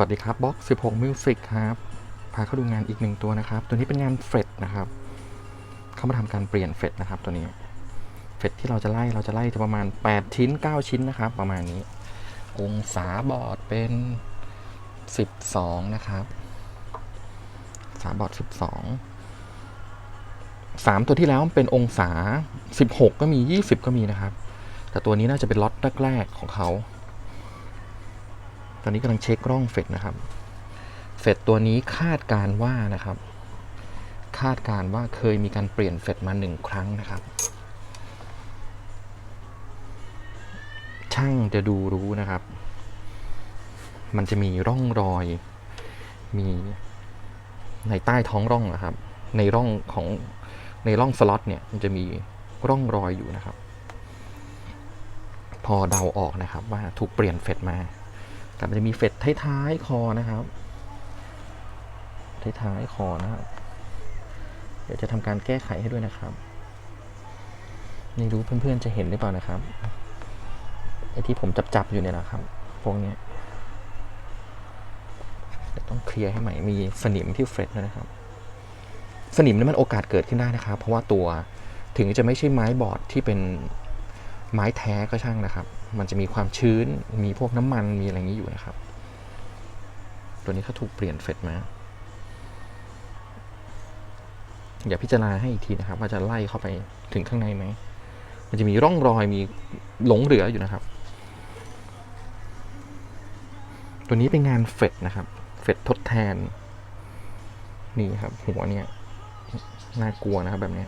สวัสดีครับบ็อก16 Music ครับ พาเข้าดูงานอีกหนึ่งตัวนะครับ ตัวนี้เป็นงานเฟดนะครับ เข้ามาทำการเปลี่ยนเฟดนะครับ ตัวนี้ เฟดที่เราจะไล่เราจะไล่ที่ประมาณ 8 ชิ้น 9 ชิ้นนะครับ ประมาณนี้ องศาบอร์ดเป็น 12 นะครับสาบอร์ด 12 3 ตัวที่แล้วเป็นองศา 16 ก็มี 20 ก็มีนะครับ แต่ตัวนี้น่าจะเป็นล็อตแรกๆของเขา อนนี้กำลังเช็คร่องเฟดนะครับ เฟดตัวนี้คาดการว่านะครับ คาดการว่าเคยมีการเปลี่ยนเฟดมาหนึ่งครั้งนะครับ ช่างจะดูรู้นะครับ มันจะมีร่องรอย มีในใต้ท้องร่องนะครับ ในร่องของในร่องสล็อตเนี่ยมันจะมีร่องรอยอยู่นะครับ พอเดาออกนะครับว่าถูกเปลี่ยนเฟดมา แต่มันจะมีเฟดท้ายๆคอนะครับท้ายๆคอนะครับ เดี๋ยวจะทำการแก้ไขให้ด้วยนะครับไม่รู้เพื่อนๆจะเห็นหรือเปล่านะครับไอ้ที่ผมจับๆอยู่เนี่ยนะครับ พวกเนี้ยเดี๋ยวต้องเคลียร์ให้ใหม่มีสนิมที่เฟรดนะครับ สนิมนี่มันโอกาสเกิดขึ้นได้นะครับ เพราะว่าตัวถึงจะไม่ใช่ไม้บอร์ดที่เป็น ไม้แท้ก็ช่างนะครับ มันจะมีความชื้น มีพวกน้ำมัน มีอะไรอย่างนี้อยู่นะครับ ตัวนี้เขาถูกเปลี่ยนเฟดมา อย่าพิจารณาให้อีกทีนะครับ ว่าจะไล่เข้าไปถึงข้างในไหม มันจะมีร่องรอย มีหลงเหลืออยู่นะครับ ตัวนี้เป็นงานเฟดนะครับ เฟดทดแทน นี่ครับ หัวเนี่ย น่ากลัวนะครับแบบเนี้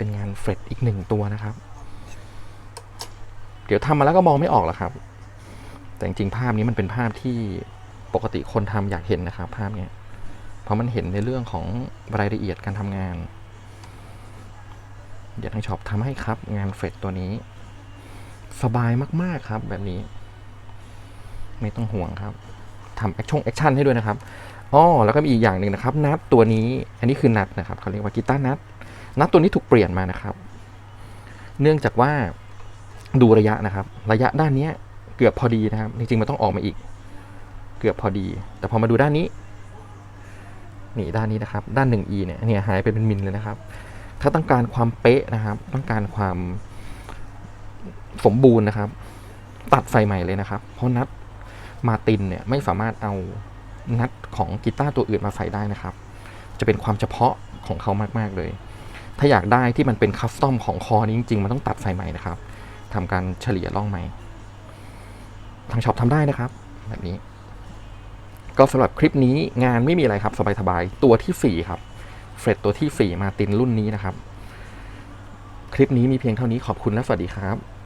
เป็นงานเฟรดอีกหนึ่งตัวนะครับ เดี๋ยวทำมาแล้วก็มองไม่ออกหรอกครับ แต่จริงๆภาพนี้มันเป็นภาพที่ปกติคนทำอยากเห็นนะครับ ภาพเนี้ยเพราะมันเห็นในเรื่องของรายละเอียดการทำงานเดี๋ยวทางช็อปทำให้ครับ งานเฟรดตัวนี้ สบายมากๆครับแบบนี้ ไม่ต้องห่วงครับทำแอคชั่นแอคชั่นให้ด้วยนะครับอ๋อแล้วก็มีอีกอย่างหนึ่งนะครับ นัดตัวนี้ อันนี้คือนัดนะครับเขาเรียกว่ากีตาร์นัด นัดตัวนี้ถูกเปลี่ยนมานะครับ เนื่องจากว่าดูระยะนะครับ ระยะด้านนี้เกือบพอดีนะครับ จริงๆมันต้องออกมาอีก เกือบพอดี แต่พอมาดูด้านนี้นี่ด้านนี้นะครับ ด้าน 1e เนี่ยเนี่ยหายไปเป็นมิลเลยนะครับ ถ้าต้องการความเป๊ะนะครับ ต้องการความสมบูรณ์นะครับ ตัดไฟใหม่เลยนะครับ เพราะนัดมาตินเนี่ยไม่สามารถเอานัดของกีตาร์ตัวอื่นมาใส่ได้นะครับ จะเป็นความเฉพาะของเขามาก ๆ เลย ถ้าอยากได้ที่มันเป็นคัสตอมของคอนี้จริงๆ มันต้องตัดใส่ใหม่นะครับทำการเฉลี่ยร่องใหม่ ทางช็อปทำได้นะครับ แบบนี้ ก็สำหรับคลิปนี้งานไม่มีอะไรครับ สบายๆ ตัวที่ 4 ครับ เฟรดตัวที่ 4 มาตินรุ่นนี้นะครับ คลิปนี้มีเพียงเท่านี้ขอบคุณและสวัสดีครับ